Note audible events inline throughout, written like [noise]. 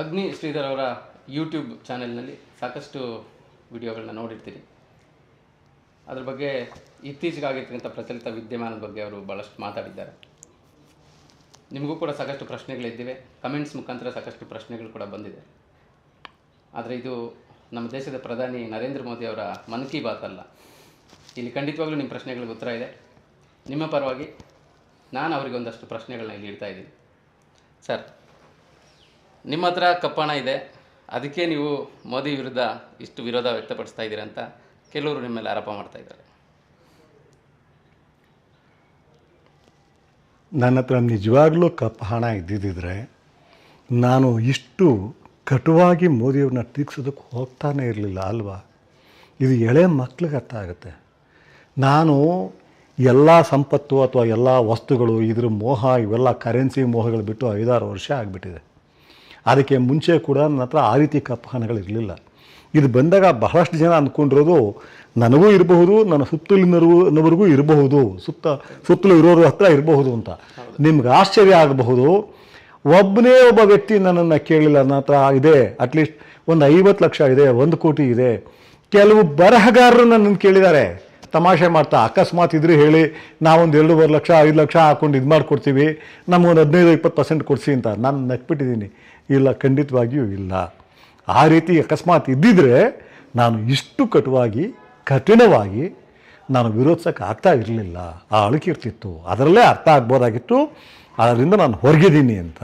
ಅಗ್ನಿ ಶ್ರೀಧರ್ ಅವರ ಯೂಟ್ಯೂಬ್ ಚಾನೆಲ್ನಲ್ಲಿ ಸಾಕಷ್ಟು ವಿಡಿಯೋಗಳನ್ನ ನೋಡಿರ್ತೀರಿ. ಅದ್ರ ಬಗ್ಗೆ ಇತ್ತೀಚೆಗೆ ಆಗಿರ್ತಕ್ಕಂಥ ಪ್ರಚಲಿತ ವಿದ್ಯಮಾನದ ಬಗ್ಗೆ ಅವರು ಭಾಳಷ್ಟು ಮಾತಾಡಿದ್ದಾರೆ. ನಿಮಗೂ ಕೂಡ ಸಾಕಷ್ಟು ಪ್ರಶ್ನೆಗಳಿದ್ದಿವೆ. ಕಮೆಂಟ್ಸ್ ಮುಖಾಂತರ ಸಾಕಷ್ಟು ಪ್ರಶ್ನೆಗಳು ಕೂಡ ಬಂದಿದೆ. ಆದರೆ ಇದು ನಮ್ಮ ದೇಶದ ಪ್ರಧಾನಿ ನರೇಂದ್ರ ಮೋದಿ ಅವರ ಮನ್ ಕಿ ಬಾತ್ ಅಲ್ಲ. ಇಲ್ಲಿ ಖಂಡಿತವಾಗ್ಲೂ ನಿಮ್ಮ ಪ್ರಶ್ನೆಗಳಿಗೆ ಉತ್ತರ ಇದೆ. ನಿಮ್ಮ ಪರವಾಗಿ ನಾನು ಅವರಿಗೆ ಒಂದಷ್ಟು ಪ್ರಶ್ನೆಗಳನ್ನ ಇಲ್ಲಿ ಇಡ್ತಾ ಇದ್ದೀನಿ. ಸರ್ ನಿಮ್ಮ ಹತ್ರ ಕಪ್ಪಣ ಇದೆ. ಅದಕ್ಕೆ ನೀವು ಮೋದಿ ವಿರುದ್ಧ ಇಷ್ಟು ವಿರೋಧ ವ್ಯಕ್ತಪಡಿಸ್ತಾ ಇದ್ದೀರಾ ಅಂತ ಕೆಲವರು ನಿಮ್ಮ ಮೇಲೆ ಆರೋಪ ಮಾಡ್ತಾ ಇದ್ದಾರೆ. ನನ್ನ ಹತ್ರ ನಿಜವಾಗ್ಲೂ ಕಪ್ಪು ಹಣ ಇದ್ದಿದ್ದರೆ ನಾನು ಇಷ್ಟು ಕಟುವಾಗಿ ಮೋದಿಯವ್ರನ್ನ ಟೀಕ್ಸೋದಕ್ಕೆ ಹೋಗ್ತಾನೆ ಇರಲಿಲ್ಲ, ಅಲ್ವಾ? ಇದು ಎಳೆ ಮಕ್ಳಿಗೆ ಅರ್ಥ ಆಗುತ್ತೆ. ನಾನು ಎಲ್ಲ ಸಂಪತ್ತು ಅಥವಾ ಎಲ್ಲ ವಸ್ತುಗಳು, ಇದ್ರ ಮೋಹ, ಇವೆಲ್ಲ ಕರೆನ್ಸಿ ಮೋಹಗಳು ಬಿಟ್ಟು ಐದಾರು ವರ್ಷ ಆಗಿಬಿಟ್ಟಿದೆ. ಅದಕ್ಕೆ ಮುಂಚೆ ಕೂಡ ನನ್ನ ಹತ್ರ ಆ ರೀತಿ ಕಪ್ಪಹಣಗಳಿರಲಿಲ್ಲ ಇರಲಿಲ್ಲ ಇದು ಬಂದಾಗ ಬಹಳಷ್ಟು ಜನ ಅಂದ್ಕೊಂಡಿರೋದು ನನಗೂ ಇರಬಹುದು ನನ್ನ ಸುತ್ತಲಿನವರಿಗೂ ಇರಬಹುದು ಸುತ್ತ ಸುತ್ತಲೂ ಇರೋರು ಹತ್ರ ಇರಬಹುದು ಅಂತ. ನಿಮ್ಗೆ ಆಶ್ಚರ್ಯ ಆಗಬಹುದು. ಒಬ್ಬನೇ ಒಬ್ಬ ವ್ಯಕ್ತಿ ನನ್ನನ್ನು ಕೇಳಿಲ್ಲ ನನ್ನ ಹತ್ರ ಇದೆ ಅಟ್ಲೀಸ್ಟ್ ಒಂದು ಐವತ್ತು ಲಕ್ಷ ಇದೆ ಒಂದು ಕೋಟಿ ಇದೆ. ಕೆಲವು ಬರಹಗಾರರು ನನ್ನನ್ನು ಕೇಳಿದ್ದಾರೆ. ತಮಾಷೆ ಮಾಡ್ತಾ ಅಕಸ್ಮಾತ್ ಇದ್ರೆ ಹೇಳಿ ನಾವೊಂದು ಎರಡೂವರೆ ಲಕ್ಷ ಐದು ಲಕ್ಷ ಹಾಕೊಂಡು ಇದು ಮಾಡಿಕೊಡ್ತೀವಿ ನಮಗೊಂದು ಹದಿನೈದು ಇಪ್ಪತ್ತು ಪರ್ಸೆಂಟ್ ಕೊಡಿಸಿ ಅಂತ. ನಾನು ನಕ್ಬಿಟ್ಟಿದ್ದೀನಿ ಇಲ್ಲ ಖಂಡಿತವಾಗಿಯೂ ಇಲ್ಲ. ಆ ರೀತಿ ಅಕಸ್ಮಾತ್ ಇದ್ದಿದ್ರೆ ನಾನು ಇಷ್ಟು ಕಟುವಾಗಿ ಕಠಿಣವಾಗಿ ನಾನು ವಿರೋಧಿಸೋಕೆ ಆಗ್ತಾ ಇರಲಿಲ್ಲ. ಆ ಅಳುಕೆ ಇರ್ತಿತ್ತು. ಅದರಲ್ಲೇ ಅರ್ಥ ಆಗ್ಬೋದಾಗಿತ್ತು. ಅದರಿಂದ ನಾನು ಹೊರಗಿದ್ದೀನಿ ಅಂತ.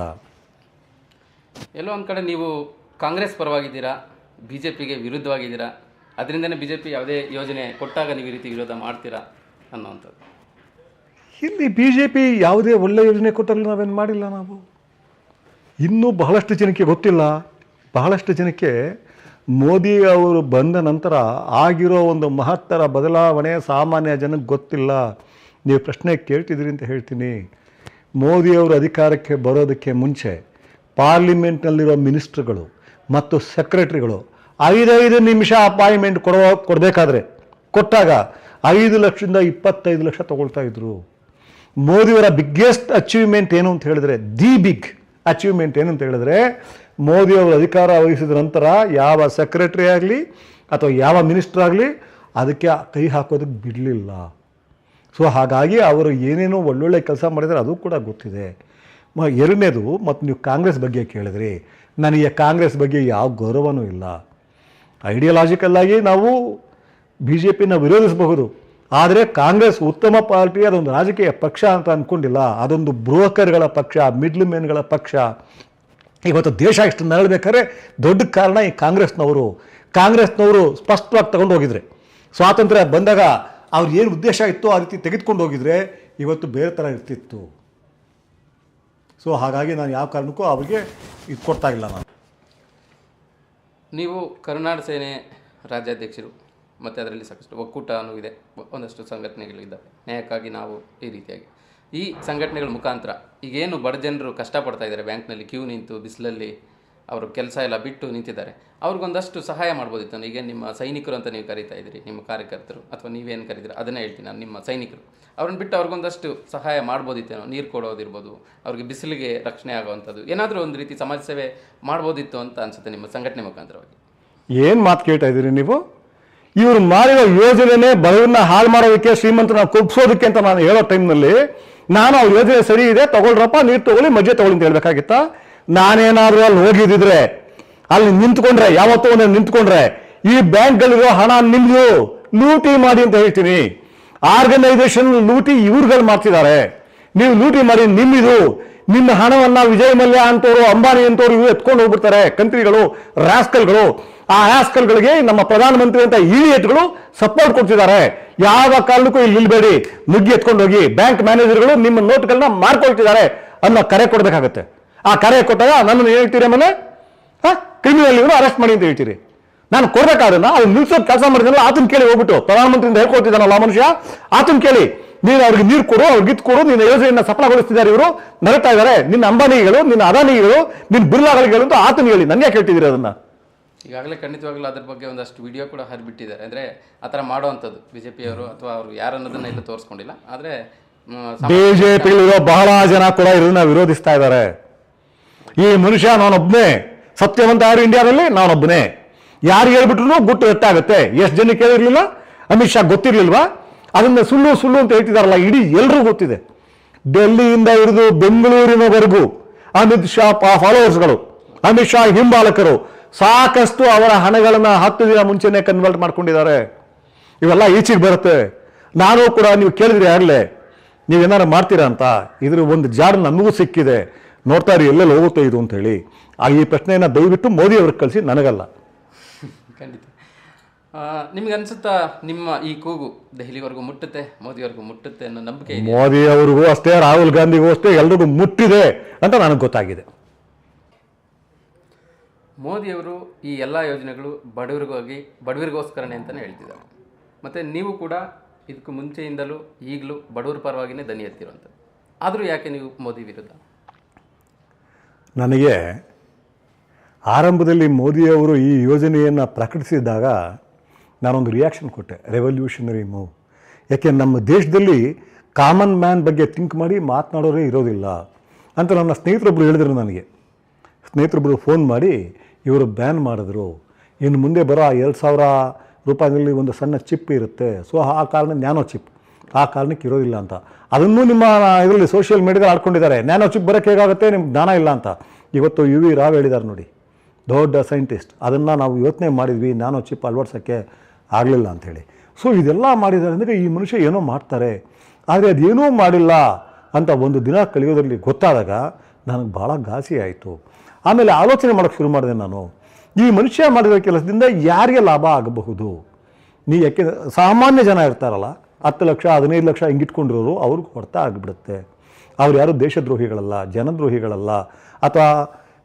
ಎಲ್ಲೋ ಒಂದು ಕಡೆ ನೀವು ಕಾಂಗ್ರೆಸ್ ಪರವಾಗಿದ್ದೀರಾ? ಬಿ ಜೆ ಪಿಗೆ ವಿರುದ್ಧವಾಗಿದ್ದೀರಾ? ಅದರಿಂದನೇ ಬಿ ಜೆ ಪಿ ಯಾವುದೇ ಯೋಜನೆ ಕೊಟ್ಟಾಗ ನೀವು ಈ ರೀತಿ ವಿರೋಧ ಮಾಡ್ತೀರಾ ಅನ್ನೋವಂಥದ್ದು. ಇಲ್ಲಿ ಬಿ ಜೆ ಪಿ ಯಾವುದೇ ಒಳ್ಳೆಯ ಯೋಜನೆ ಕೊಟ್ಟಲ್ಲಿ ನಾವೇನು ಮಾಡಿಲ್ಲ ನಾವು? ಇನ್ನೂ ಬಹಳಷ್ಟು ಜನಕ್ಕೆ ಗೊತ್ತಿಲ್ಲ. ಬಹಳಷ್ಟು ಜನಕ್ಕೆ ಮೋದಿ ಅವರು ಬಂದ ನಂತರ ಆಗಿರೋ ಒಂದು ಮಹತ್ತರ ಬದಲಾವಣೆ ಸಾಮಾನ್ಯ ಜನಕ್ಕೆ ಗೊತ್ತಿಲ್ಲ. ನೀವು ಪ್ರಶ್ನೆ ಕೇಳ್ತಿದ್ದೀರಿ ಅಂತ ಹೇಳ್ತೀನಿ. ಮೋದಿಯವರು ಅಧಿಕಾರಕ್ಕೆ ಬರೋದಕ್ಕೆ ಮುಂಚೆ ಪಾರ್ಲಿಮೆಂಟ್ನಲ್ಲಿರೋ ಮಿನಿಸ್ಟ್ರುಗಳು ಮತ್ತು ಸೆಕ್ರೆಟ್ರಿಗಳು ಐದೈದು ನಿಮಿಷ ಅಪಾಯಿಂಟ್ಮೆಂಟ್ ಕೊಡೋ ಕೊಡಬೇಕಾದ್ರೆ ಕೊಟ್ಟಾಗ ಐದು ಲಕ್ಷದಿಂದ ಇಪ್ಪತ್ತೈದು ಲಕ್ಷ ತಗೊಳ್ತಾ ಇದ್ರು. ಮೋದಿಯವರ ಬಿಗ್ಗೆಸ್ಟ್ ಅಚೀವ್ಮೆಂಟ್ ಏನು ಅಂತ ಹೇಳಿದ್ರೆ ದಿ ಬಿಗ್ ಅಚೀವ್ಮೆಂಟ್ ಏನಂತ ಹೇಳಿದ್ರೆ, ಮೋದಿ ಮೋದಿಯವರು ಅಧಿಕಾರ ವಹಿಸಿದ ನಂತರ ಯಾವ ಸೆಕ್ರೆಟರಿ ಆಗಲಿ ಅಥವಾ ಯಾವ ಮಿನಿಸ್ಟರ್ ಆಗಲಿ ಅದಕ್ಕೆ ಕೈ ಹಾಕೋದಕ್ಕೆ ಬಿಡಲಿಲ್ಲ. ಸೊ ಹಾಗಾಗಿ ಅವರು ಏನೇನೋ ಒಳ್ಳೊಳ್ಳೆ ಕೆಲಸ ಮಾಡಿದರೆ ಅದು ಕೂಡ ಗೊತ್ತಿದೆ. ಮ, ಎರಡನೇದು ಮತ್ತು ನೀವು ಕಾಂಗ್ರೆಸ್ ಬಗ್ಗೆ ಕೇಳಿದ್ರಿ. ನನಗೆ ಕಾಂಗ್ರೆಸ್ ಬಗ್ಗೆ ಯಾವ ಗೌರವನೂ ಇಲ್ಲ. ಐಡಿಯಾಲಜಿಕಲ್ ಆಗಿ ನಾವು ಬಿ ಜೆ ಪಿನ ವಿರೋಧಿಸಬಹುದು. ಆದರೆ ಕಾಂಗ್ರೆಸ್ ಉತ್ತಮ ಪಾರ್ಟಿ ಅದೊಂದು ರಾಜಕೀಯ ಪಕ್ಷ ಅಂತ ಅಂದ್ಕೊಂಡಿಲ್ಲ ಅದೊಂದು ಬ್ರೋಕರ್ಗಳ ಪಕ್ಷ, ಮಿಡ್ಲ್ ಮೆನ್ಗಳ ಪಕ್ಷ. ಇವತ್ತು ದೇಶ ಇಷ್ಟು ನರಳಬೇಕಾದ್ರೆ ದೊಡ್ಡ ಕಾರಣ ಈ ಕಾಂಗ್ರೆಸ್ನವರು. ಕಾಂಗ್ರೆಸ್ನವರು ಸ್ಪಷ್ಟವಾಗಿ ತಗೊಂಡು ಹೋಗಿದ್ರೆ ಸ್ವಾತಂತ್ರ್ಯ ಬಂದಾಗ ಅವ್ರು ಏನು ಉದ್ದೇಶ ಇತ್ತು ಆ ರೀತಿ ತೆಗೆದುಕೊಂಡು ಹೋಗಿದ್ರೆ ಇವತ್ತು ಬೇರೆ ಥರ ಇರ್ತಿತ್ತು. ಸೊ, ಹಾಗಾಗಿ ನಾನು ಯಾವ ಕಾರಣಕ್ಕೂ ಅವ್ರಿಗೆ ಇದು ಕೊಡ್ತಾ ಇಲ್ಲ ನಾನು. ನೀವು ಕರುನಾಡ ಸೇನೆ ರಾಜ್ಯಾಧ್ಯಕ್ಷರು. ಮತ್ತು ಅದರಲ್ಲಿ ಸಾಕಷ್ಟು ಒಕ್ಕೂಟನೂ ಇದೆ ಒಂದಷ್ಟು ಸಂಘಟನೆಗಳಿದ್ದಾವೆ. ನ್ಯಾಯಕ್ಕಾಗಿ ನಾವು ಈ ರೀತಿಯಾಗಿ. ಈ ಸಂಘಟನೆಗಳ ಮುಖಾಂತರ ಈಗೇನು ಬಡ ಜನರು ಕಷ್ಟಪಡ್ತಾ ಇದ್ದಾರೆ ಬ್ಯಾಂಕ್ನಲ್ಲಿ, ಕ್ಯೂ ನಿಂತು ಬಿಸಿಲಲ್ಲಿ ಅವರು ಕೆಲಸ ಎಲ್ಲ ಬಿಟ್ಟು ನಿಂತಿದ್ದಾರೆ. ಅವ್ರಿಗೊಂದಷ್ಟು ಸಹಾಯ ಮಾಡ್ಬೋದಿತ್ತು ಈಗ ನಿಮ್ಮ ಸೈನಿಕರು ಅಂತ ನೀವು ಕರೀತಾ ಇದ್ದೀರಿ, ನಿಮ್ಮ ಕಾರ್ಯಕರ್ತರು ಅಥವಾ ನೀವೇನು ಕರೀತೀರ ಅದನ್ನೇ ಹೇಳ್ತೀನಿ ನಾನು, ನಿಮ್ಮ ಸೈನಿಕರು. ಅವ್ರನ್ನ ಬಿಟ್ಟು ಅವ್ರಿಗೊಂದಷ್ಟು ಸಹಾಯ ಮಾಡ್ಬೋದಿತ್ತೇನೋ ನೀರು ಕೊಡೋದಿರ್ಬೋದು, ಅವ್ರಿಗೆ ಬಿಸಿಲಿಗೆ ರಕ್ಷಣೆ ಆಗುವಂಥದ್ದು, ಏನಾದರೂ ಒಂದು ರೀತಿ ಸಮಾಜ ಸೇವೆ ಮಾಡ್ಬೋದಿತ್ತು ಅಂತ ಅನಿಸುತ್ತೆ ನಿಮ್ಮ ಸಂಘಟನೆ ಮುಖಾಂತರವಾಗಿ. ಏನು ಮಾತು ಕೇಳ್ತಾ ಇದ್ದೀರಿ ನೀವು? ಇವರು ಮಾಡಿರೋ ಯೋಜನೆನೇ ಬಡವರನ್ನ ಹಾಳು ಮಾಡೋದಕ್ಕೆ ಶ್ರೀಮಂತನ ಕುಗ್ಸೋದಕ್ಕೆ ಅಂತ ನಾನು ಹೇಳೋ ಟೈಮ್ನಲ್ಲಿ ನಾನು ಅವ್ರ ಯೋಜನೆ ಸರಿ ಇದೆ, ತಗೊಳ್ರಪ್ಪ, ನೀರು ತಗೊಳ್ಳಿ ಮಜ್ಜೆ ತಗೊಳ್ಳಿ ಅಂತ ಹೇಳ್ಬೇಕಾಗಿತ್ತಾ? ನಾನೇನಾದ್ರೂ ಅಲ್ಲಿ ಹೋಗಿದ್ದಿದ್ರೆ, ಅಲ್ಲಿ ನಿಂತ್ಕೊಂಡ್ರೆ, ಯಾವತ್ತೋ ಒಂದು ನಿಂತ್ಕೊಂಡ್ರೆ, ಈ ಬ್ಯಾಂಕ್ಗಳಿರೋ ಹಣ ನಿಮ್ದು, ಲೂಟಿ ಮಾಡಿ ಅಂತ ಹೇಳ್ತೀನಿ. ಆರ್ಗನೈಸೇಷನ್ ಲೂಟಿ ಇವ್ರುಗಳು ಮಾಡ್ತಿದ್ದಾರೆ. ನೀವು ಲೂಟಿ ಮಾಡಿ ನಿಮ್ಮಿದು ನಿಮ್ಮ ಹಣವನ್ನ ವಿಜಯ್ ಮಲ್ಯ ಅಂತವರು, ಅಂಬಾನಿ ಅಂತವರು ಇವು ಎತ್ಕೊಂಡು ಹೋಗ್ಬಿಡ್ತಾರೆ. ಕಂತ್ರಿಗಳು, ರಾಸ್ಕಲ್ಗಳು ಆ ಆಸ್ಕಲ್ಗಳಿಗೆ ನಮ್ಮ ಪ್ರಧಾನಮಂತ್ರಿ ಅಂತ ಇಡಿಯಟ್ಗಳು ಸಪೋರ್ಟ್ ಕೊಡ್ತಿದ್ದಾರೆ. ಯಾವ ಕಾರಣಕ್ಕೂ ಇಲ್ಲಿ ನಿಲ್ಬೇಡಿ. ನುಗ್ಗಿ ಎತ್ಕೊಂಡು ಹೋಗಿ ಬ್ಯಾಂಕ್ ಮ್ಯಾನೇಜರ್ಗಳು ನಿಮ್ಮ ನೋಟ್ಗಳನ್ನ ಮಾರ್ಕೊಳ್ತಿದ್ದಾರೆ ಅನ್ನೋ ಕರೆ ಕೊಡಬೇಕಾಗತ್ತೆ. ಆ ಕರೆ ಕೊಟ್ಟಾಗ ನನ್ನನ್ನು ಹೇಳ್ತೀರಿ ಆಮೇಲೆ ಕ್ರಿಮಿನಲ್ ಇವರು ಅರೆಸ್ಟ್ ಮಾಡಿ ಅಂತ ಹೇಳ್ತೀರಿ. ನಾನು ಕೊಡ್ಬೇಕಾದನ್ನ ಅವ್ರು ನಿಲ್ಸೋದು ಕೆಲಸ ಮಾಡಿದ್ರಲ್ಲ ಆತನ ಕೇಳಿ ಹೋಗ್ಬಿಟ್ಟು. ಪ್ರಧಾನಮಂತ್ರಿಯಿಂದ ಹೇಳ್ಕೊಳ್ತಿದ್ದಾನಲ್ಲ ಮನುಷ್ಯ? ಆತನ ಕೇಳಿ, ನೀನು ಅವ್ರಿಗೆ ನೀರು ಕೊಡು, ಅವ್ರಿಗೆ ಗಿತ್ ಕೊಡು, ನಿನ್ನ ಯೋಜನೆಯನ್ನ ಸಫಲಗೊಳಿಸ್ತಿದ್ದಾರೆ ಇವರು. ನರತಾ ಇದ್ದಾರೆ. ನಿನ್ನ ಅಂಬಾನಿಗಳು ನಿನ್ನ ಅದಾನಿಗಳು ನಿನ್ನ ಬಿರ್ಲಾಗಳಿಗೆ ಅಂತ ಆತನ ಹೇಳಿ. ನನಗೆ ಕೇಳ್ತಿದ್ದೀರಿ ಅದನ್ನ? ಈಗಾಗಲೇ ಖಂಡಿತವಾಗ್ಲೂ ಅದ್ರ ಬಗ್ಗೆ ಒಂದಷ್ಟು ವಿಡಿಯೋ ಕೂಡ ಹರಿಬಿಟ್ಟಿದ್ದಾರೆ ಅಂದರೆ ಆ ಥರ ಮಾಡುವಂಥದ್ದು ಬಿ ಜೆ ಪಿಯವರು ಅಥವಾ ಅವರು ಯಾರು ಅನ್ನೋದನ್ನ ಇಲ್ಲ ತೋರಿಸ್ಕೊಂಡಿಲ್ಲ. ಆದರೆ ಇರೋ ಬಹಳ ಜನ ಕೂಡ ಇದನ್ನ ವಿರೋಧಿಸ್ತಾ ಇದ್ದಾರೆ. ಈ ಮನುಷ್ಯ ನಾನೊಬ್ಬನೇ ಸತ್ಯವಂತ ಯಾರು ಇಂಡಿಯಾದಲ್ಲಿ? ನಾನೊಬ್ಬನೇ ಯಾರು ಹೇಳ್ಬಿಟ್ರು ಗುಟ್ಟು ಎತ್ತಾಗುತ್ತೆ. ಎಷ್ಟು ಜನ ಕೇಳಿರ್ಲಿಲ್ಲ? ಅಮಿತ್ ಶಾ ಗೊತ್ತಿರ್ಲಿಲ್ವಾ? ಅದನ್ನ ಸುಳ್ಳು ಸುಳ್ಳು ಅಂತ ಹೇಳ್ತಿದಾರಲ್ಲ, ಇಡೀ ಎಲ್ರಿಗೂ ಗೊತ್ತಿದೆ. ಡೆಲ್ಲಿಯಿಂದ ಹಿಡಿದು ಬೆಂಗಳೂರಿನವರೆಗೂ ಅಮಿತ್ ಶಾ ಫಾಲೋವರ್ಸ್ಗಳು ಅಮಿತ್ ಶಾ ಹಿಂಬಾಲಕರು ಸಾಕಷ್ಟು ಅವರ ಹಣಗಳನ್ನು ಹತ್ತು ದಿನ ಮುಂಚೆನೆ ಕನ್ವರ್ಟ್ ಮಾಡ್ಕೊಂಡಿದ್ದಾರೆ. ಇವೆಲ್ಲ ಈಚೆಗೆ ಬರುತ್ತೆ. ನಾನು ಕೂಡ ನೀವು ಕೇಳಿದ್ರಿ ಆಗಲೇ ನೀವೇನಾರು ಮಾಡ್ತೀರಾ ಅಂತ? ಇದ್ರ ಒಂದು ಜಾಡ್ ನಮಗೂ ಸಿಕ್ಕಿದೆ. ನೋಡ್ತಾ ಇರಿ ಎಲ್ಲೆಲ್ಲಿ ಹೋಗುತ್ತೆ ಇದು ಅಂತ ಹೇಳಿ. ಆ ಈ ಪ್ರಶ್ನೆಯನ್ನು ದಯವಿಟ್ಟು ಮೋದಿ ಅವ್ರಿಗೆ ಕಳಿಸಿ ನನಗಲ್ಲ. [laughs] ಖಂಡಿತ. ನಿಮ್ಗೆ ಅನ್ಸುತ್ತಾ ನಿಮ್ಮ ಈ ಕೂಗು ದೆಹಲಿವರೆಗೂ ಮುಟ್ಟುತ್ತೆ ಮೋದಿವರೆಗೂ ಮುಟ್ಟುತ್ತೆ ಅನ್ನೋ ನಂಬಿಕೆ ಮೋದಿ ಅವ್ರಿಗೂ ಅಷ್ಟೇ ರಾಹುಲ್ ಗಾಂಧಿಗೂ ಅಷ್ಟೇ ಎಲ್ರಿಗೂ ಮುಟ್ಟಿದೆ ಅಂತ ನನಗೆ ಗೊತ್ತಾಗಿದೆ. ಮೋದಿಯವರು ಈ ಎಲ್ಲ ಯೋಜನೆಗಳು ಬಡವರಿಗಾಗಿ ಬಡವರಿಗೋಸ್ಕರನೇ ಅಂತಲೇ ಹೇಳ್ತಿದ್ದಾರೆ. ಮತ್ತು ನೀವು ಕೂಡ ಇದಕ್ಕೂ ಮುಂಚೆಯಿಂದಲೂ ಈಗಲೂ ಬಡವರ ಪರವಾಗಿನೇ ದನಿ ಎತ್ತಿರುವಂಥದ್ದು. ಆದರೂ ಯಾಕೆ ನೀವು ಮೋದಿ ವಿರುದ್ಧ? ನನಗೆ ಆರಂಭದಲ್ಲಿ ಮೋದಿಯವರು ಈ ಯೋಜನೆಯನ್ನು ಪ್ರಕಟಿಸಿದಾಗ ನಾನೊಂದು ರಿಯಾಕ್ಷನ್ ಕೊಟ್ಟೆ ರೆವಲ್ಯೂಷನರಿ ಮೂವ್ ಯಾಕೆ, ನಮ್ಮ ದೇಶದಲ್ಲಿ ಕಾಮನ್ ಮ್ಯಾನ್ ಬಗ್ಗೆ ಥಿಂಕ್ ಮಾಡಿ ಮಾತನಾಡೋರೇ ಇರೋದಿಲ್ಲ ಅಂತ ನನ್ನ ಸ್ನೇಹಿತರೊಬ್ಬರು ಹೇಳಿದರು ನನಗೆ. ಸ್ನೇಹಿತರೊಬ್ಬರು ಫೋನ್ ಮಾಡಿ, ಇವರು ಬ್ಯಾನ್ ಮಾಡಿದ್ರು. ಇನ್ನು ಮುಂದೆ ಬರೋ ಎರಡು ಸಾವಿರ ರೂಪಾಯಿನಲ್ಲಿ ಒಂದು ಸಣ್ಣ ಚಿಪ್ ಇರುತ್ತೆ. ಸೊ, ಆ ಕಾರಣ ನ್ಯಾನೋ ಚಿಪ್. ಆ ಕಾರಣಕ್ಕೆ ಇರೋದಿಲ್ಲ ಅಂತ. ಅದನ್ನು ನಿಮ್ಮ ಇದರಲ್ಲಿ ಸೋಷಿಯಲ್ ಮೀಡಿಯಾದಲ್ಲಿ ಆಡ್ಕೊಂಡಿದ್ದಾರೆ. ನ್ಯಾನೋ ಚಿಪ್ ಬರೋಕ್ಕೆ ಹೇಗಾಗುತ್ತೆ? ನಿಮ್ಗೆ ಜ್ಞಾನ ಇಲ್ಲ ಅಂತ. ಇವತ್ತು ಯು ವಿ ರಾವ್ ಹೇಳಿದ್ದಾರೆ ನೋಡಿ. ದೊಡ್ಡ ಸೈಂಟಿಸ್ಟ್ ಅದನ್ನು ನಾವು ಯೋಚನೆ ಮಾಡಿದ್ವಿ. ನ್ಯಾನೋ ಚಿಪ್ ಅಳವಡಿಸೋಕ್ಕೆ ಆಗಲಿಲ್ಲ ಅಂಥೇಳಿ ಸೊ, ಇದೆಲ್ಲ ಮಾಡಿದ್ದಾರೆ ಅಂದರೆ ಈ ಮನುಷ್ಯ ಏನೋ ಮಾಡ್ತಾರೆ. ಆದರೆ ಅದೇನೂ ಮಾಡಿಲ್ಲ ಅಂತ ಒಂದು ದಿನ ಕಳೆಯೋದ್ರಲ್ಲಿ ಗೊತ್ತಾದಾಗ ನನಗೆ ಭಾಳ ಘಾಸಿ ಆಯಿತು. ಆಮೇಲೆ ಆಲೋಚನೆ ಮಾಡೋಕ್ಕೆ ಶುರು ಮಾಡಿದೆ ನಾನು. ಈ ಮನುಷ್ಯ ಮಾಡಿರೋ ಕೆಲಸದಿಂದ ಯಾರಿಗೆ ಲಾಭ ಆಗಬಹುದು? ನೀ ಯಾಕೆ, ಸಾಮಾನ್ಯ ಜನ ಇರ್ತಾರಲ್ಲ, ಹತ್ತು ಲಕ್ಷ, ಹದಿನೈದು ಲಕ್ಷ ಹಿಂಗಿಟ್ಕೊಂಡಿರೋರು ಅವ್ರಿಗೆ ಹೊರತ ಆಗಿಬಿಡುತ್ತೆ. ಅವ್ರು ಯಾರು ದೇಶದ್ರೋಹಿಗಳಲ್ಲ, ಜನದ್ರೋಹಿಗಳಲ್ಲ, ಅಥವಾ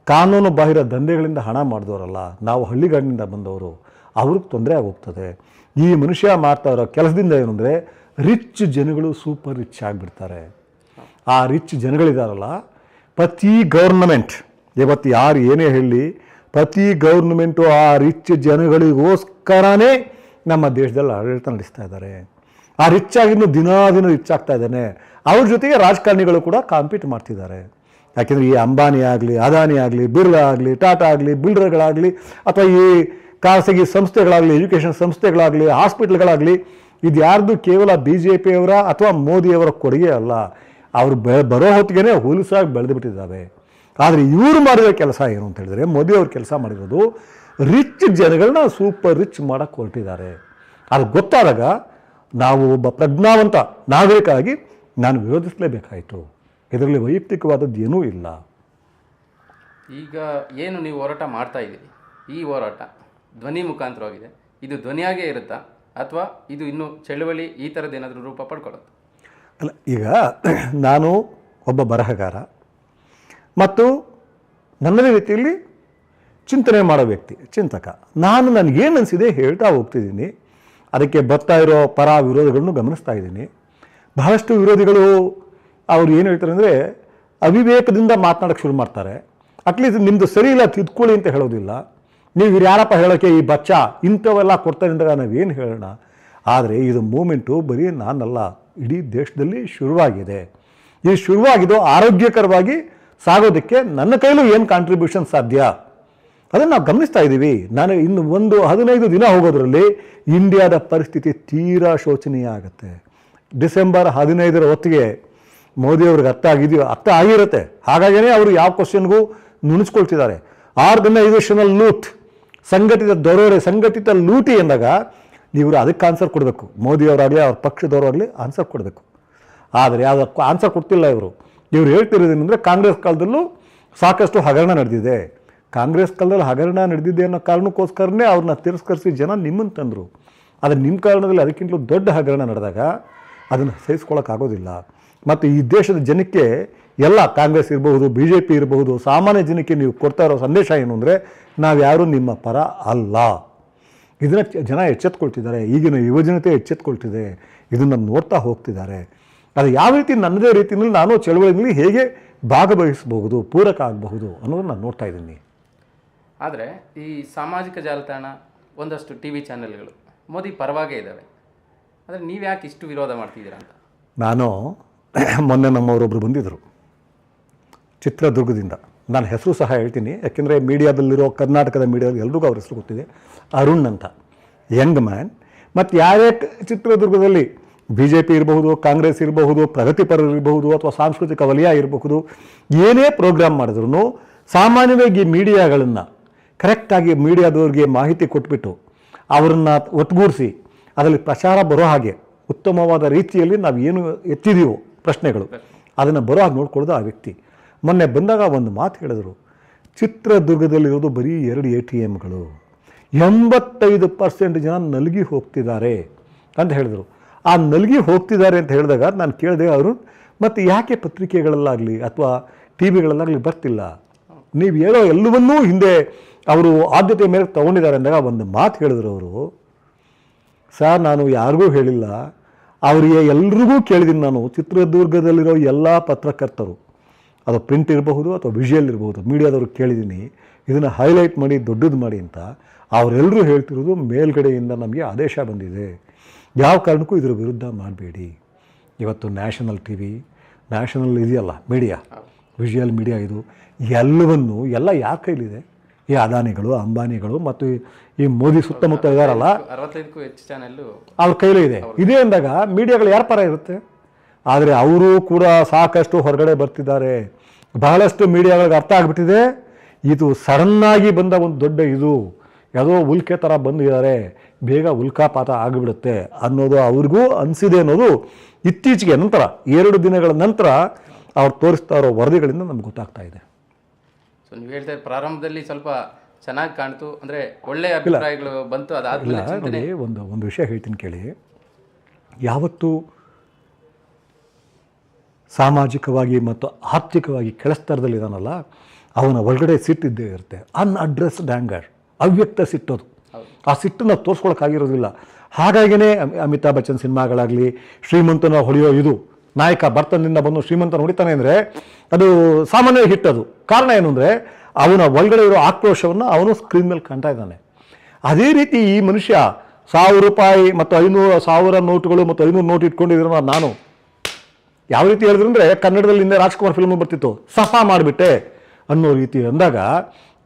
ಕಾನೂನು ಬಾಹಿರ ದಂಧೆಗಳಿಂದ ಹಣ ಮಾಡಿದವರಲ್ಲ, ನಾವು ಹಳ್ಳಿಗಾಡಿನಿಂದ ಬಂದವರು, ಅವ್ರಿಗೆ ತೊಂದರೆ ಆಗೋಗ್ತದೆ. ಈ ಮನುಷ್ಯ ಮಾಡ್ತಾ ಇರೋ ಕೆಲಸದಿಂದ ಏನು ಅಂದರೆ, ರಿಚ್ ಜನಗಳು ಸೂಪರ್ ರಿಚ್ ಆಗಿಬಿಡ್ತಾರೆ. ಆ ರಿಚ್ ಜನಗಳಿದಾರಲ್ಲ, ಪ್ರತಿ ಗೌರ್ನಮೆಂಟ್ ಇವತ್ತು ಯಾರು ಏನೇ ಹೇಳಿ, ಪ್ರತಿ ಗೌರ್ಮೆಂಟು ಆ ರಿಚ್ ಜನಗಳಿಗೋಸ್ಕರನೇ ನಮ್ಮ ದೇಶದಲ್ಲಿ ಆಡಳಿತ ನಡೆಸ್ತಾ ಇದ್ದಾರೆ. ಆ ರಿಚ್ ಆಗಿನ್ನು ದಿನ ದಿನ ರಿಚ್ ಆಗ್ತಾ ಇದ್ದಾನೆ. ಅವ್ರ ಜೊತೆಗೆ ರಾಜಕಾರಣಿಗಳು ಕೂಡ ಕಾಂಪೀಟ್ ಮಾಡ್ತಿದ್ದಾರೆ. ಯಾಕೆಂದರೆ ಈ ಅಂಬಾನಿ ಆಗಲಿ, ಅದಾನಿ ಆಗಲಿ, ಬಿರ್ಲಾ ಆಗಲಿ, ಟಾಟಾ ಆಗಲಿ, ಬಿಲ್ಡರ್ಗಳಾಗಲಿ, ಅಥವಾ ಈ ಖಾಸಗಿ ಸಂಸ್ಥೆಗಳಾಗಲಿ ಎಜುಕೇಷನ್ ಸಂಸ್ಥೆಗಳಾಗಲಿ ಹಾಸ್ಪಿಟ್ಲ್ಗಳಾಗಲಿ ಇದು ಯಾರ್ದು ಕೇವಲ ಬಿ ಜೆ ಪಿಯವರ ಅಥವಾ ಮೋದಿಯವರ ಕೊಡುಗೆ ಅಲ್ಲ. ಅವರು ಬೆ, ಬರೋ ಹೊತ್ತಿಗೆ ಹುಲಸಾಗಿ ಬೆಳೆದು ಬಿಟ್ಟಿದ್ದಾವೆ ಆದರೆ ಇವರು ಮಾಡಿರೋ ಕೆಲಸ ಏನು ಅಂತ ಹೇಳಿದ್ರೆ ಮೋದಿ ಅವ್ರ ಕೆಲಸ ಮಾಡಿರೋದು ರಿಚ್ ಜನಗಳನ್ನ ಸೂಪರ್ ರಿಚ್ ಮಾಡೋಕ್ಕೆ ಹೊರಟಿದ್ದಾರೆ. ಅದು ಗೊತ್ತಾದಾಗ ನಾವು ಒಬ್ಬ ಪ್ರಜ್ಞಾವಂತ ನಾಗರಿಕ ಆಗಿ ನಾನು ವಿರೋಧಿಸಲೇಬೇಕಾಯಿತು. ಇದರಲ್ಲಿ ವೈಯಕ್ತಿಕವಾದದ್ದು ಏನೂ ಇಲ್ಲ. ಈಗ ಏನು ನೀವು ಹೋರಾಟ ಮಾಡ್ತಾ ಇದ್ದೀರಿ? ಈ ಹೋರಾಟ ಧ್ವನಿ ಮುಖಾಂತರವಾಗಿದೆ. ಇದು ಧ್ವನಿಯಾಗೇ ಇರುತ್ತಾ? ಅಥವಾ ಇದು ಇನ್ನೂ ಚಳುವಳಿ ಈ ಥರದ್ದು ಏನಾದರೂ ರೂಪ ಪಡ್ಕೊಳ್ಳುತ್ತೆ? ಅಲ್ಲ ಈಗ ನಾನು ಒಬ್ಬ ಬರಹಗಾರ. ಮತ್ತು ನನ್ನದೇ ರೀತಿಯಲ್ಲಿ ಚಿಂತನೆ ಮಾಡೋ ವ್ಯಕ್ತಿ, ಚಿಂತಕ. ನಾನು ನನಗೇನು ಅನಿಸಿದೆ ಹೇಳ್ತಾ ಹೋಗ್ತಿದ್ದೀನಿ. ಅದಕ್ಕೆ ಬರ್ತಾ ಇರೋ ಪರ ವಿರೋಧಗಳನ್ನು ಗಮನಿಸ್ತಾ ಇದ್ದೀನಿ. ಬಹಳಷ್ಟು ವಿರೋಧಿಗಳು ಅವ್ರು ಏನು ಹೇಳ್ತಾರೆ ಅಂದರೆ ಅವಿವೇಕದಿಂದ ಮಾತನಾಡೋಕ್ಕೆ ಶುರು ಮಾಡ್ತಾರೆ. ಅಟ್ಲೀಸ್ಟ್ ನಿಮ್ಮದು ಸರಿ ಇಲ್ಲ, ತಿದ್ಕೊಳ್ಳಿ ಅಂತ ಹೇಳೋದಿಲ್ಲ. ನೀವು ಯಾರಪ್ಪ ಹೇಳೋಕ್ಕೆ ಈ ಬಚ್ಚ, ಇಂಥವೆಲ್ಲ ಕೊಡ್ತಾರೆ ಅಂದಾಗ ನಾವೇನು ಹೇಳೋಣ? ಆದರೆ ಇದು ಮೂಮೆಂಟು ಬರೀ ನಾನಲ್ಲ, ಇಡೀ ದೇಶದಲ್ಲಿ ಶುರುವಾಗಿದೆ. ಇದು ಶುರುವಾಗಿದ್ದು ಆರೋಗ್ಯಕರವಾಗಿ ಸಾಗೋದಕ್ಕೆ ನನ್ನ ಕೈಲೂ ಏನು ಕಾಂಟ್ರಿಬ್ಯೂಷನ್ ಸಾಧ್ಯ? ಅದನ್ನು ನಾವು ಗಮನಿಸ್ತಾ ಇದ್ದೀವಿ ನಾನು ಇನ್ನು ಒಂದು ಹದಿನೈದು ದಿನ ಹೋಗೋದ್ರಲ್ಲಿ ಇಂಡಿಯಾದ ಪರಿಸ್ಥಿತಿ ತೀರಾ ಶೋಚನೀಯ ಆಗುತ್ತೆ. ಡಿಸೆಂಬರ್ ಹದಿನೈದರ ಹೊತ್ತಿಗೆ ಮೋದಿಯವ್ರಿಗೆ ಅರ್ಥ ಆಗಿದೆಯೋ, ಅರ್ಥ ಆಗಿರುತ್ತೆ. ಹಾಗಾಗಿಯೇ ಅವರು ಯಾವ ಕ್ವಶನ್ಗೂ ನುಣಿಸ್ಕೊಳ್ತಿದ್ದಾರೆ ಆರ್ಗನೈಸೇಷನಲ್ ಲೂಟ್ ಸಂಘಟಿತ ದೊರೋರೆ ಸಂಘಟಿತ ಲೂಟಿ ಎಂದಾಗ ನೀವು ಅದಕ್ಕೆ ಆನ್ಸರ್ ಕೊಡಬೇಕು. ಮೋದಿಯವರಾಗಲಿ ಅವ್ರ ಪಕ್ಷದವರಾಗಲಿ ಆನ್ಸರ್ ಕೊಡಬೇಕು. ಆದರೆ ಯಾವುದಕ್ಕೂ ಆನ್ಸರ್ ಕೊಡ್ತಿಲ್ಲ ಇವರು. ಇವ್ರು ಹೇಳ್ತಿರೋದೇನೆಂದರೆ ಕಾಂಗ್ರೆಸ್ ಕಾಲದಲ್ಲೂ ಸಾಕಷ್ಟು ಹಗರಣ ನಡೆದಿದೆ. ಕಾಂಗ್ರೆಸ್ ಕಾಲದಲ್ಲಿ ಹಗರಣ ನಡೆದಿದೆ ಅನ್ನೋ ಕಾರಣಕ್ಕೋಸ್ಕರನೇ ಅವ್ರನ್ನ ತಿರಸ್ಕರಿಸಿ ಜನ ನಿಮ್ಮನ್ನು ತಂದರು. ಆದರೆ ನಿಮ್ಮ ಕಾರಣದಲ್ಲಿ ಅದಕ್ಕಿಂತಲೂ ದೊಡ್ಡ ಹಗರಣ ನಡೆದಾಗ ಅದನ್ನು ಸಹಿಸ್ಕೊಳ್ಳೋಕ್ಕಾಗೋದಿಲ್ಲ ಮತ್ತು ಈ ದೇಶದ ಜನಕ್ಕೆ ಎಲ್ಲ ಕಾಂಗ್ರೆಸ್ ಇರಬಹುದು ಬಿ ಜೆ ಪಿ ಇರಬಹುದು, ಸಾಮಾನ್ಯ ಜನಕ್ಕೆ ನೀವು ಕೊಡ್ತಾ ಇರೋ ಸಂದೇಶ ಏನು ಅಂದರೆ ನಾವ್ಯಾರೂ ನಿಮ್ಮ ಪರ ಅಲ್ಲ. ಇದನ್ನು ಜನ ಎಚ್ಚೆತ್ಕೊಳ್ತಿದ್ದಾರೆ. ಈಗಿನ ಯುವಜನತೆ ಎಚ್ಚೆತ್ಕೊಳ್ತಿದೆ. ಇದನ್ನು ನೋಡ್ತಾ ಹೋಗ್ತಿದ್ದಾರೆ. ಅದು ಯಾವ ರೀತಿ ನನ್ನದೇ ರೀತಿಯಲ್ಲಿ ನಾನು ಚಳುವಳಿಯಲ್ಲಿ ಹೇಗೆ ಭಾಗವಹಿಸಬಹುದು ಪೂರಕ ಆಗಬಹುದು ಅನ್ನೋದನ್ನು ನಾನು ನೋಡ್ತಾ ಇದ್ದೀನಿ. ಆದರೆ ಈ ಸಾಮಾಜಿಕ ಜಾಲತಾಣ ಒಂದಷ್ಟು ಟಿ ವಿ ಚಾನೆಲ್ಗಳು ಮೋದಿ ಪರವಾಗೇ ಇದ್ದಾವೆ. ಆದರೆ ನೀವು ಯಾಕೆ ಇಷ್ಟು ವಿರೋಧ ಮಾಡ್ತಿದ್ದೀರಾ ಅಂತ? ನಾನು ಮೊನ್ನೆ ನಮ್ಮವರೊಬ್ಬರು ಬಂದಿದ್ದರು ಚಿತ್ರದುರ್ಗದಿಂದ. ನಾನು ಹೆಸರು ಸಹ ಹೇಳ್ತೀನಿ. ಯಾಕೆಂದರೆ ಮೀಡಿಯಾದಲ್ಲಿರೋ ಕರ್ನಾಟಕದ ಮೀಡಿಯಾದಲ್ಲಿ ಎಲ್ರಿಗೂ ಅವ್ರ ಹೆಸರು ಗೊತ್ತಿದೆ. ಅರುಣ್ ಅಂತ. Young man. ಮತ್ತು ಯಾರೇ ಚಿತ್ರದುರ್ಗದಲ್ಲಿ ಬಿ ಜೆ ಪಿ ಇರಬಹುದು, ಕಾಂಗ್ರೆಸ್ ಇರಬಹುದು ಪ್ರಗತಿಪರರು ಇರಬಹುದು ಅಥವಾ ಸಾಂಸ್ಕೃತಿಕ ವಲಯ ಇರಬಹುದು, ಏನೇ ಪ್ರೋಗ್ರಾಮ್ ಮಾಡಿದ್ರು ಸಾಮಾನ್ಯವಾಗಿ ಮೀಡಿಯಾಗಳನ್ನು ಕರೆಕ್ಟಾಗಿ ಮೀಡಿಯಾದವ್ರಿಗೆ ಮಾಹಿತಿ ಕೊಟ್ಬಿಟ್ಟು ಅವರನ್ನು ಒಟ್ಟುಗೂಡಿಸಿ ಅದರಲ್ಲಿ ಪ್ರಚಾರ ಬರೋ ಹಾಗೆ ಉತ್ತಮವಾದ ರೀತಿಯಲ್ಲಿ ನಾವು ಏನು ಎತ್ತಿದೀವೋ ಪ್ರಶ್ನೆಗಳು, ಅದನ್ನು ಬರೋ ಹಾಗೆ ನೋಡ್ಕೊಳ್ಳೋದು ಆ ವ್ಯಕ್ತಿ. ಮೊನ್ನೆ ಬಂದಾಗ ಒಂದು ಮಾತು ಹೇಳಿದರು, ಚಿತ್ರದುರ್ಗದಲ್ಲಿರೋದು ಬರೀ ಎರಡು ಎ ಟಿ ಎಮ್ಗಳು ಎಂಬತ್ತೈದು ಪರ್ಸೆಂಟ್ ಜನ ನಲಗಿ ಹೋಗ್ತಿದ್ದಾರೆ ಅಂತ ಹೇಳಿದರು. ಆ ನಲಗಿ ಹೋಗ್ತಿದ್ದಾರೆ ಅಂತ ಹೇಳಿದಾಗ ನಾನು ಕೇಳಿದೆ ಅವರು ಮತ್ತು ಯಾಕೆ ಪತ್ರಿಕೆಗಳಲ್ಲಾಗಲಿ ಅಥವಾ ಟಿ ವಿಗಳಲ್ಲಾಗಲಿ ಬರ್ತಿಲ್ಲ? ನೀವು ಹೇಳೋ ಎಲ್ಲವನ್ನೂ ಹಿಂದೆ ಅವರು ಆದ್ಯತೆ ಮೇಲೆ ತೊಗೊಂಡಿದ್ದಾರೆ ಅಂದಾಗ ಒಂದು ಮಾತು ಹೇಳಿದ್ರು ಅವರು. ಸರ್, ನಾನು ಯಾರಿಗೂ ಹೇಳಿಲ್ಲ. ಅವರಿಗೆ ಎಲ್ರಿಗೂ ಕೇಳಿದ್ದೀನಿ ನಾನು. ಚಿತ್ರದುರ್ಗದಲ್ಲಿರೋ ಎಲ್ಲ ಪತ್ರಕರ್ತರು, ಅದು ಪ್ರಿಂಟ್ ಇರಬಹುದು ಅಥವಾ ವಿಷುವಲ್ ಇರಬಹುದು, ಮೀಡಿಯಾದವ್ರು ಕೇಳಿದ್ದೀನಿ. ಇದನ್ನು ಹೈಲೈಟ್ ಮಾಡಿ, ದೊಡ್ಡದು ಮಾಡಿ ಅಂತ ಅವರೆಲ್ಲರೂ ಹೇಳ್ತಿರೋದು ಮೇಲ್ಗಡೆಯಿಂದ ನಮಗೆ ಆದೇಶ ಬಂದಿದೆ. ಯಾವ ಕಾರಣಕ್ಕೂ ಇದರ ವಿರುದ್ಧ ಮಾಡಬೇಡಿ. ಇವತ್ತು ನ್ಯಾಷನಲ್ ಟಿ ವಿ ನ್ಯಾಷನಲ್ ಇದೆಯಲ್ಲ ಮೀಡಿಯಾ ವಿಜುವಲ್ ಮೀಡಿಯಾ ಇದು ಎಲ್ಲವನ್ನು ಎಲ್ಲ ಯಾರ ಕೈಲಿದೆ? ಈ ಅದಾನಿಗಳು ಅಂಬಾನಿಗಳು ಮತ್ತು ಈ- ಮೋದಿ ಸುತ್ತಮುತ್ತ ಇದಾರಲ್ಲ ಅರವತ್ತೈದಕ್ಕೂ ಹೆಚ್ಚು ಚಾನೆಲ್ಲು ಅವ್ರ ಕೈಲೇ ಇದೆ. ಇದೇ ಅಂದಾಗ ಮೀಡಿಯಾಗಳು ಯಾರ ಪರ ಇರುತ್ತೆ? ಆದರೆ ಅವರು ಕೂಡ ಸಾಕಷ್ಟು ಹೊರಗಡೆ ಬರ್ತಿದ್ದಾರೆ. ಬಹಳಷ್ಟು ಮೀಡಿಯಾಗಳಿಗೆ ಅರ್ಥ ಆಗಿಬಿಟ್ಟಿದೆ. ಇದು ಸಡನ್ನಾಗಿ ಬಂದ ಒಂದು ದೊಡ್ಡ ಇದು. ಯಾವುದೋ ಉಲ್ಕೆ ಥರ ಬಂದಿದ್ದಾರೆ ಬೇಗ ಉಲ್ಕಾಪಾತ ಆಗಿಬಿಡುತ್ತೆ ಅನ್ನೋದು ಅವ್ರಿಗೂ ಅನಿಸಿದೆ ಅನ್ನೋದು ಇತ್ತೀಚೆಗೆ ನಂತರ ಎರಡು ದಿನಗಳ ನಂತರ ಅವ್ರು ತೋರಿಸ್ತಾ ಇರೋ ವರದಿಗಳಿಂದ ನಮ್ಗೆ ಗೊತ್ತಾಗ್ತಾ ಇದೆ. ಸೊ ನೀವು ಹೇಳ್ತಾ ಪ್ರಾರಂಭದಲ್ಲಿ ಸ್ವಲ್ಪ ಚೆನ್ನಾಗಿ ಕಾಣ್ತು. ಅಂದರೆ ಒಳ್ಳೆಯ ಅಭಿಪ್ರಾಯಗಳು ಬಂತು. ಅದಾದ ಅದಾದ್ಮೇಲೆ ನೋಡಿ ಒಂದು ಒಂದು ವಿಷಯ ಹೇಳ್ತೀನಿ ಕೇಳಿ. ಯಾವತ್ತು ಸಾಮಾಜಿಕವಾಗಿ ಮತ್ತು ಆರ್ಥಿಕವಾಗಿ ಕೆಳಸ್ತರದಲ್ಲಿದ್ದಾನಲ್ಲ ಅವನ ಒಳಗಡೆ ಸಿಟ್ಟಿದ್ದೇ ಇರುತ್ತೆ. ಅನ್ಅಡ್ರೆಸ್ಡ್ ಆ್ಯಂಗರ್ ಅವ್ಯಕ್ತ ಸಿಟ್ಟೋದು. ಆ ಸಿಟ್ಟನ್ನು ತೋರಿಸ್ಕೊಳಕ್ಕಾಗಿರೋದಿಲ್ಲ. ಹಾಗಾಗಿನೇ ಅಮಿ- ಅಮಿತಾಬ್ ಬಚ್ಚನ್ ಸಿನಿಮಾಗಳಾಗಲಿ, ಶ್ರೀಮಂತನ ಹೊಳೆಯೋ ಇದು, ನಾಯಕ ಬರ್ತನಿಂದ ಬಂದು ಶ್ರೀಮಂತನ ಹೊಡಿತಾನೆ ಅಂದರೆ, ಅದು ಸಾಮಾನ್ಯ ಹಿಟ್ ಅದು. ಕಾರಣ ಏನು ಅಂದರೆ, ಅವನ ಒಳಗಡೆ ಇರೋ ಆಕ್ರೋಶವನ್ನು ಅವನು ಸ್ಕ್ರೀನ್ ಮೇಲೆ ಕಾಣ್ತಾ ಇದ್ದಾನೆ. ಅದೇ ರೀತಿ ಈ ಮನುಷ್ಯ ಸಾವಿರ ರೂಪಾಯಿ ಮತ್ತು ಐನೂರು, ಸಾವಿರ ನೋಟುಗಳು ಮತ್ತು ಐನೂರು ನೋಟ್ ಇಟ್ಕೊಂಡಿದ್ರು ನಾನು. ಯಾವ ರೀತಿ ಹೇಳಿದ್ರು ಅಂದರೆ, ಕನ್ನಡದಲ್ಲಿ ಹಿಂದೆ ರಾಜ್ಕುಮಾರ್ ಫಿಲ್ಮ್ ಬರ್ತಿತ್ತು. ಸಫಾ ಮಾಡಿಬಿಟ್ಟೆ ಅನ್ನೋ ರೀತಿ ಅಂದಾಗ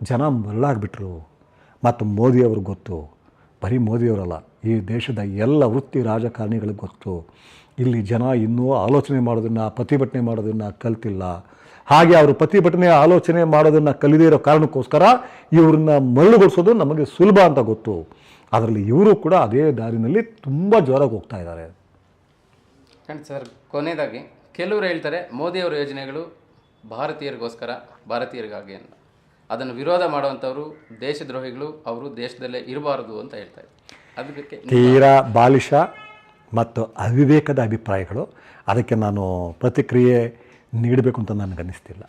ಜನ ಮರಳಾಗ್ಬಿಟ್ರು ಮತ್ತು ಮೋದಿಯವ್ರಿಗೆ ಗೊತ್ತು. ಬರೀ ಮೋದಿಯವರಲ್ಲ, ಈ ದೇಶದ ಎಲ್ಲ ವೃತ್ತಿ ರಾಜಕಾರಣಿಗಳಿಗೆ ಗೊತ್ತು. ಇಲ್ಲಿ ಜನ ಇನ್ನೂ ಆಲೋಚನೆ ಮಾಡೋದನ್ನು, ಪ್ರತಿಭಟನೆ ಮಾಡೋದನ್ನು ಕಲ್ತಿಲ್ಲ. ಹಾಗೆ ಅವರು ಪ್ರತಿಭಟನೆ, ಆಲೋಚನೆ ಮಾಡೋದನ್ನು ಕಲಿದೇ ಇರೋ ಕಾರಣಕ್ಕೋಸ್ಕರ ಇವ್ರನ್ನ ಮರಳುಗೊಳಿಸೋದು ನಮಗೆ ಸುಲಭ ಅಂತ ಗೊತ್ತು. ಅದರಲ್ಲಿ ಇವರು ಕೂಡ ಅದೇ ದಾರಿನಲ್ಲಿ ತುಂಬ ಜೋರಾಗಿ ಹೋಗ್ತಾ ಇದ್ದಾರೆ. ಖಂಡಿತ ಸರ್, ಕೊನೆಯದಾಗಿ, ಕೆಲವರು ಹೇಳ್ತಾರೆ ಮೋದಿಯವರ ಯೋಜನೆಗಳು ಭಾರತೀಯರಿಗೋಸ್ಕರ, ಭಾರತೀಯರಿಗಾಗಿ ಅಂತ. ಅದನ್ನು ವಿರೋಧ ಮಾಡುವಂಥವರು, ದೇಶದ್ರೋಹಿಗಳು ಅವರು ದೇಶದಲ್ಲೇ ಇರಬಾರದು ಅಂತ ಹೇಳ್ತಾರೆ ಅದಕ್ಕೆ ತೀರಾ ಬಾಲಿಷ ಮತ್ತು ಅವಿವೇಕದ ಅಭಿಪ್ರಾಯಗಳು. ಅದಕ್ಕೆ ನಾನು ಪ್ರತಿಕ್ರಿಯೆ ನೀಡಬೇಕು ಅಂತ ನನಗನ್ನಿಸ್ತಿಲ್ಲ.